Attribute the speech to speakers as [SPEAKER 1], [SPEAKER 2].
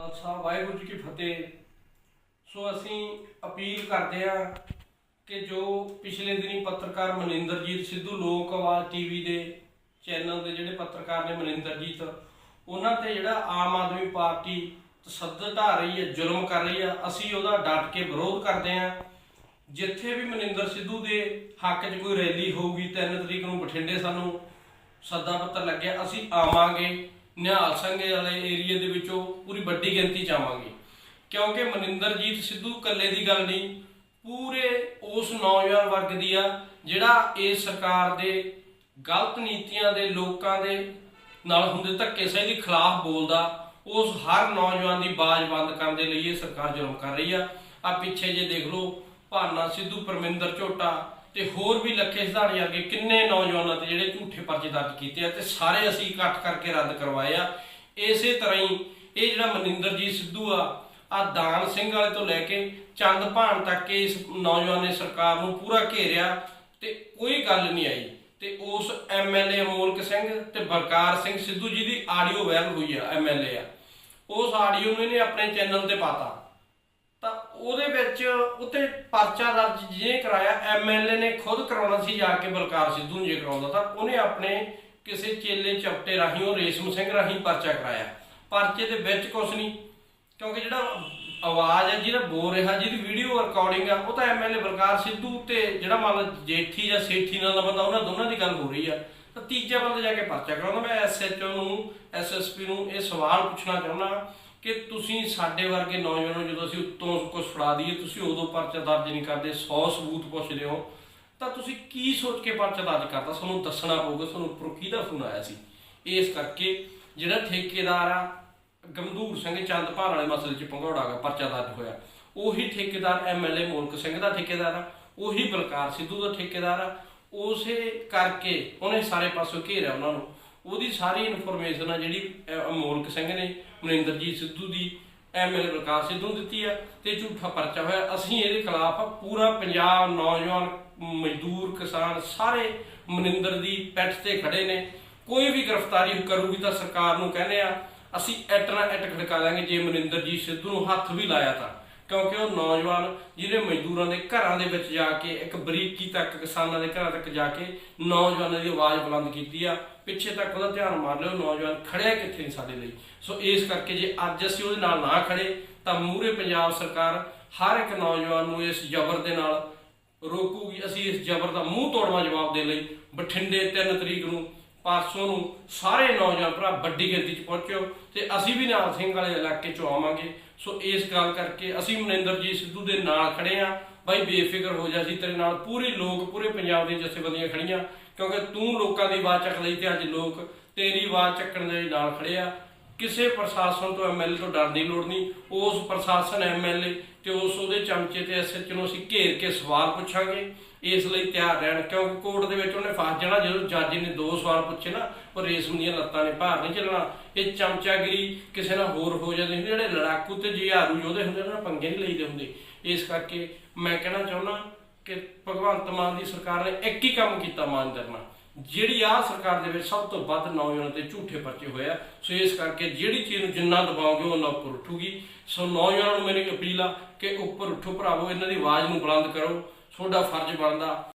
[SPEAKER 1] ਖਾਲਸਾ, ਵਾਹਿਗੁਰੂ ਜੀ ਕੀ ਫਤਿਹ। ਸੋ ਅਸੀਂ ਅਪੀਲ ਕਰਦੇ ਹਾਂ ਕਿ ਜੋ ਪਿਛਲੇ ਦਿਨੀ ਪੱਤਰਕਾਰ ਮਨਿੰਦਰਜੀਤ ਸਿੱਧੂ ਲੋਕ ਆਵਾਜ਼ ਟੀਵੀ ਦੇ ਚੈਨਲ ਦੇ ਜਿਹੜੇ ਪੱਤਰਕਾਰ ਨੇ ਮਨਿੰਦਰਜੀਤ, ਉਹਨਾਂ ਤੇ ਜਿਹੜਾ ਆਮ ਆਦਮੀ ਪਾਰਟੀ ਤਸੱਦਦ ਢਾ ਰਹੀ ਹੈ, ਜ਼ੁਲਮ ਕਰ ਰਹੀ ਹੈ, ਅਸੀਂ ਉਹਦਾ ਡਟ ਕੇ ਵਿਰੋਧ ਕਰਦੇ ਹਾਂ। ਜਿੱਥੇ ਵੀ ਮਨਿੰਦਰ ਸਿੱਧੂ ਦੇ ਹੱਕ 'ਚ ਕੋਈ ਰੈਲੀ ਹੋਊਗੀ 3 ਤਰੀਕ ਨੂੰ ਬਠਿੰਡੇ ਸਾਨੂੰ ਸੱਦਾ ਪੱਤਰ ਲੱਗਿਆ, ਅਸੀਂ ਆਵਾਂਗੇ। ਨਿਹਾਲ ਸੰਘੇ ਵਾਲੇ ਏਰੀਆ ਦੇ ਵਿੱਚੋਂ ਪੂਰੀ ਵੱਡੀ ਗਿਣਤੀ ਚ ਆਵਾਂਗੇ। ਕਿਉਂਕਿ ਮਨਿੰਦਰਜੀਤ ਸਿੱਧੂ ਇਕੱਲੇ ਦੀ ਗੱਲ ਨਹੀਂ, ਪੂਰੇ ਉਸ ਨੌਜਵਾਨ ਵਰਗ ਦੀ ਆ, ਜਿਹੜਾ ਇਸ ਸਰਕਾਰ ਦੇ ਗਲਤ ਨੀਤੀਆਂ ਦੇ ਲੋਕਾਂ ਦੇ ਨਾਲ ਹੁੰਦੇ ਧੱਕੇ ਸਹੀ ਦੇ ਖਿਲਾਫ ਬੋਲਦਾ, ਉਸ ਹਰ ਨੌਜਵਾਨ ਦੀ ਬਾਜ਼ ਬੰਦ ਕਰਨ ਦੇ ਲਈ ਇਹ ਸਰਕਾਰ ਜ਼ੁਲਮ ਕਰ ਰਹੀ ਆ। ਆ ਪਿੱਛੇ ਜੇ ਦੇਖ ਲਓ, ਭਾਨਾ ਸਿੱਧੂ, ਪਰਮਿੰਦਰ ਝੋਟਾ ਤੇ ਹੋਰ ਵੀ ਲੱਖੇ ਸਿਧਾਣੇ ਅੱਗੇ ਕਿੰਨੇ ਨੌਜਵਾਨਾਂ ਤੇ ਜਿਹੜੇ ਝੂਠੇ ਪਰਚੇ ਦਰਜ ਕੀਤੇ ਆ ਤੇ ਸਾਰੇ ਅਸੀਂ ਇਕੱਠ ਕਰਕੇ ਰੱਦ ਕਰਵਾਏ ਆ। ਇਸੇ ਤਰ੍ਹਾਂ ਹੀ ਇਹ ਜਿਹੜਾ ਮਨਿੰਦਰਜੀਤ ਸਿੱਧੂ ਆ ਆ ਦਾਨ ਸਿੰਘ ਵਾਲੇ ਤੋਂ ਲੈ ਕੇ ਚੰਦ ਭਾਣ ਤੱਕ ਇਸ ਨੌਜਵਾਨ ਨੇ ਸਰਕਾਰ ਨੂੰ ਪੂਰਾ ਘੇਰਿਆ ਤੇ ਕੋਈ ਗੱਲ ਨਹੀਂ ਆਈ। ਤੇ ਉਸ ਐਮਐਲਏ ਅਮੋਲਕ ਸਿੰਘ ਤੇ ਬਲਕਾਰ ਸਿੰਘ ਸਿੱਧੂ ਜੀ ਦੀ ਆਡੀਓ ਵਾਇਰਲ ਹੋਈ ਆ ਐਮਐਲਏ ਆ। ਉਸ ਆਡੀਓ ਨੂੰ ਇਹਨੇ ਆਪਣੇ ਚੈਨਲ ਤੇ ਪਾਤਾ। ਉਹਦੇ ਵਿੱਚ ਉੱਤੇ ਪਰਚਾ ਦਰਜ ਜਿਹਨੇ ਕਰਾਇਆ ਐਮਐਲਏ ਨੇ ਖੁਦ ਕਰਾਉਣਾ ਸੀ ਜਾ ਕੇ ਬਲਕਾਰ ਸਿੱਧੂ ਨੂੰ ਕਰਾਉਂਦਾ ਤਾਂ ਉਹਨੇ ਆਪਣੇ ਕਿਸੇ ਚੇਲੇ ਚਪਟੇ ਰਾਹੀਂ, ਉਹ ਰੇਸ਼ਮ ਸਿੰਘ ਰਾਹੀਂ ਪਰਚਾ ਕਰਾਇਆ। ਪਰਚੇ ਦੇ ਵਿੱਚ ਕੁਝ ਨਹੀਂ, ਕਿਉਂਕਿ ਜਿਹੜਾ ਆਵਾਜ਼ ਹੈ ਜਿਹੜਾ ਬੋਲ ਰਿਹਾ, ਜਿਹਦੀ ਵੀਡੀਓ ਰਿਕਾਰਡਿੰਗ ਆ, ਉਹ ਤਾਂ ਐਮਐਲਏ ਬਲਕਾਰ ਸਿੱਧੂ ਤੇ ਜਿਹੜਾ ਮੰਨ ਲਓ ਜੇਠੀ ਜਾਂ ਸੇਠੀ ਨਾਲ ਦਾ ਬੰਦਾ, ਉਹਨਾਂ ਦੋਨਾਂ ਦੀ ਗੱਲ ਹੋ ਰਹੀ ਆ। ਤਾਂ ਤੀਜਾ ਬੰਦਾ ਜਾ ਕੇ ਪਰਚਾ ਕਰਾਉਂਦਾ। ਮੈਂ ਐਸਐਚਓ ਨੂੰ ਐਸਐਸਪੀ ਨੂੰ ਇਹ ਸਵਾਲ ਪੁੱਛਣਾ ਚਾਹੁੰਦਾ ਕਿ ਤੁਸੀਂ ਸਾਡੇ ਵਰਗੇ ਨੌਜਵਾਨਾਂ ਨੂੰ ਜਦੋਂ ਅਸੀਂ ਉੱਤੋਂ ਕੁਝ ਫੜਾ ਦਈਏ, ਤੁਸੀਂ ਉਦੋਂ ਪਰਚਾ ਦਰਜ ਨਹੀਂ ਕਰਦੇ 100 ਸਬੂਤ ਪੁੱਛਦੇ ਹੋ, ਤਾਂ ਤੁਸੀਂ ਕੀ ਸੋਚ ਕੇ ਪਰਚਾ ਦਰਜ ਕਰਤਾ? ਤੁਹਾਨੂੰ ਦੱਸਣਾ ਪਊਗਾ ਤੁਹਾਨੂੰ ਉੱਪਰੋਂ ਕਿਹਦਾ ਫੋਨ ਆਇਆ ਸੀ। ਇਸ ਕਰਕੇ ਜਿਹੜਾ ਠੇਕੇਦਾਰ ਆ ਗੰਦੂਰ ਸਿੰਘ ਚੰਦ ਭਾਰ ਵਾਲੇ ਮਸਲੇ 'ਚ ਪੰਗੌੜਾ ਪਰਚਾ ਦਰਜ ਹੋਇਆ। ਉਹੀ ਠੇਕੇਦਾਰ ਐਮਐਲਏ ਮੋਲਕ ਸਿੰਘ ਦਾ ਠੇਕੇਦਾਰ ਆ, ਉਹੀ ਬਲਕਾਰ ਸਿੱਧੂ ਦਾ ਠੇਕੇਦਾਰ ਆ। ਉਸੇ ਕਰਕੇ ਉਹਨੇ ਸਾਰੇ ਪਾਸੋਂ ਘੇਰਿਆ ਉਹਨਾਂ ਨੂੰ। ਉਹਦੀ ਸਾਰੀ ਇਨਫੋਰਮੇਸ਼ਨ ਆ ਜਿਹੜੀ ਅਮੋਲਕ ਸਿੰਘ ਨੇ, ਮਨਿੰਦਰਜੀਤ ਸਿੱਧੂ ਦੀ ਐਮਐਲਏ ਬਲਕਾਰ ਸਿੱਧੂ ਦਿੱਤੀ ਆ, ਤੇ ਝੂਠਾ ਪਰਚਾ ਹੋਇਆ। ਅਸੀਂ ਇਹਦੇ ਖਿਲਾਫ ਪੂਰਾ ਪੰਜਾਬ ਨੌਜਵਾਨ, ਮਜ਼ਦੂਰ, ਕਿਸਾਨ ਸਾਰੇ ਮਨਿੰਦਰ ਦੀ ਪੈਠ ਤੇ ਖੜੇ ਨੇ। ਕੋਈ ਵੀ ਗ੍ਰਿਫਤਾਰੀ ਕਰੂਗੀ ਤਾਂ ਸਰਕਾਰ ਨੂੰ ਕਹਿੰਦੇ ਆ, ਅਸੀਂ ਐਟ ਨਾਲ ਐਟ ਖੜਕਾ ਦਾਂਗੇ ਜੇ ਮਨਿੰਦਰਜੀਤ ਸਿੱਧੂ ਨੂੰ ਹੱਥ ਵੀ ਲਾਇਆ ਤਾਂ। ਕਿਉਂਕਿ ਉਹ ਨੌਜਵਾਨ ਜਿਹਨੇ ਮਜ਼ਦੂਰਾਂ ਦੇ ਘਰਾਂ ਦੇ ਵਿੱਚ ਜਾ ਕੇ, ਇੱਕ ਬਰੀਕੀ ਤੱਕ, ਕਿਸਾਨਾਂ ਦੇ ਘਰਾਂ ਤੱਕ ਜਾ ਕੇ ਨੌਜਵਾਨਾਂ ਦੀ ਆਵਾਜ਼ ਬੁਲੰਦ ਕੀਤੀ ਆ। ਪਿੱਛੇ ਤੱਕ ਉਹਦਾ ਧਿਆਨ ਮਾਰ ਲਿਓ, ਨੌਜਵਾਨ ਖੜਿਆ ਕਿੱਥੇ ਨਹੀਂ ਸਾਡੇ ਲਈ? ਸੋ ਇਸ ਕਰਕੇ ਜੇ ਅੱਜ ਅਸੀਂ ਉਹਦੇ ਨਾਲ ਨਾ ਖੜੇ, ਤਾਂ ਮੂਹਰੇ ਪੰਜਾਬ ਸਰਕਾਰ ਹਰ ਇੱਕ ਨੌਜਵਾਨ ਨੂੰ ਇਸ ਜ਼ਬਰ ਦੇ ਨਾਲ ਰੋਕੂਗੀ। ਅਸੀਂ ਇਸ ਜ਼ਬਰ ਦਾ ਮੂੰਹ ਤੋੜਵਾ ਜਵਾਬ ਦੇ ਲਈ ਬਠਿੰਡੇ 3 ਤਰੀਕ ਨੂੰ ਪਰਸੋਂ ਨੂੰ ਸਾਰੇ ਨੌਜਵਾਨ ਭਰਾ ਵੱਡੀ ਗਿਣਤੀ 'ਚ ਪਹੁੰਚਿਓ ਤੇ ਅਸੀਂ ਵੀ ਨਾਲ ਸਿੰਘ ਵਾਲੇ ਇਲਾਕੇ 'ਚੋਂ ਆਵਾਂਗੇ। ਸੋ ਇਸ ਗੱਲ ਕਰਕੇ ਅਸੀਂ ਮਨਿੰਦਰਜੀਤ ਸਿੱਧੂ ਦੇ ਨਾਲ ਖੜੇ ਆ ਬਾਈ, ਬੇਫਿਕਰ ਹੋ ਜਾ ਸੀ ਤੇਰੇ ਨਾਲ। ਪੂਰੇ ਲੋਕ, ਪੂਰੇ ਪੰਜਾਬ ਦੀਆਂ ਜਥੇਬੰਦੀਆਂ ਖੜੀਆਂ। ਕਿਉਂਕਿ ਤੂੰ ਲੋਕਾਂ ਦੀ ਆਵਾਜ਼ ਚੱਕ ਲਈ ਤੇ ਅੱਜ ਲੋਕ ਤੇਰੀ ਆਵਾਜ਼ ਚੱਕਣ ਦੇ ਨਾਲ ਖੜੇ ਆ। ਕਿਸੇ ਪ੍ਰਸ਼ਾਸਨ ਤੋਂ ਐਮਐਲਏ ਤੋਂ ਡਰਨ ਦੀ ਲੋੜ ਨਹੀਂ। ਉਸ ਪ੍ਰਸ਼ਾਸਨ ਐਮਐਲਏ ਤੇ ਉਸ ਉਹਦੇ ਚਮਚੇ ਤੇ ਐਸਐਚ ਨੂੰ ਅਸੀਂ ਘੇਰ ਕੇ ਸਵਾਲ ਪੁੱਛਾਂਗੇ। ਇਸ ਲਈ ਤਿਆਰ ਰਹਿਣ ਕਿਉਂਕਿ ਕੋਰਟ ਦੇ ਵਿੱਚ ਉਹਨੇ ਫਸ ਜਾਣਾ, ਜਦੋਂ ਜੱਜ ਨੇ ਦੋ ਸਵਾਲ ਪੁੱਛੇ ਨਾ, ਉਹ ਰੇਸ਼ਮ ਦੀਆਂ ਲੱਤਾਂ ਨੇ ਭਾਰ ਨਹੀਂ ਚੱਲਣਾ। ਇਹ ਚਮਚਾਗਿਰੀ ਕਿਸੇ ਨਾਲ ਹੋਰ ਹੋ ਜਾਂਦੀ ਹੁੰਦੀ, ਜਿਹੜੇ ਲੜਾਕੂ ਤੇ ਜਿਹਾਰੂ ਯੋਧੇ ਹੁੰਦੇ ਉਹਨਾਂ ਨਾਲ ਪੰਗੇ ਨਹੀਂ ਲਈਦੇ ਹੁੰਦੇ। ਇਸ ਕਰਕੇ ਮੈਂ ਕਹਿਣਾ ਚਾਹੁੰਦਾ ਕਿ ਭਗਵੰਤ ਮਾਨ ਦੀ ਸਰਕਾਰ ਨੇ ਇੱਕ ਹੀ ਕੰਮ ਕੀਤਾ ਇਮਾਨਦਾਰ ਨਾਲ ਜਿਹੜੀ ਆ ਸਰਕਾਰ ਦੇ ਵਿੱਚ ਸਭ ਤੋਂ ਵੱਧ ਨੌਜਵਾਨਾਂ ਤੇ ਝੂਠੇ ਪਰਚੇ ਹੋਇਆ ਸੋ ਇਸ ਕਰਕੇ ਜਿਹੜੀ ਚੀਜ਼ ਨੂੰ ਜਿੰਨਾ ਦਬਾਓਗੇ ਉਹਨਾਂ ਉੱਪਰ ਉੱਠੂਗੀ। ਸੋ ਨੌਜਵਾਨਾਂ ਨੂੰ ਮੇਰੀ ਅਪੀਲ ਆ ਕਿ ਉੱਪਰ ਉੱਠੋ ਭਰਾਵੋ, ਇਹਨਾਂ ਦੀ ਆਵਾਜ਼ ਨੂੰ ਬੁਲੰਦ ਕਰੋ, ਤੁਹਾਡਾ ਫਰਜ਼ ਬਣਦਾ।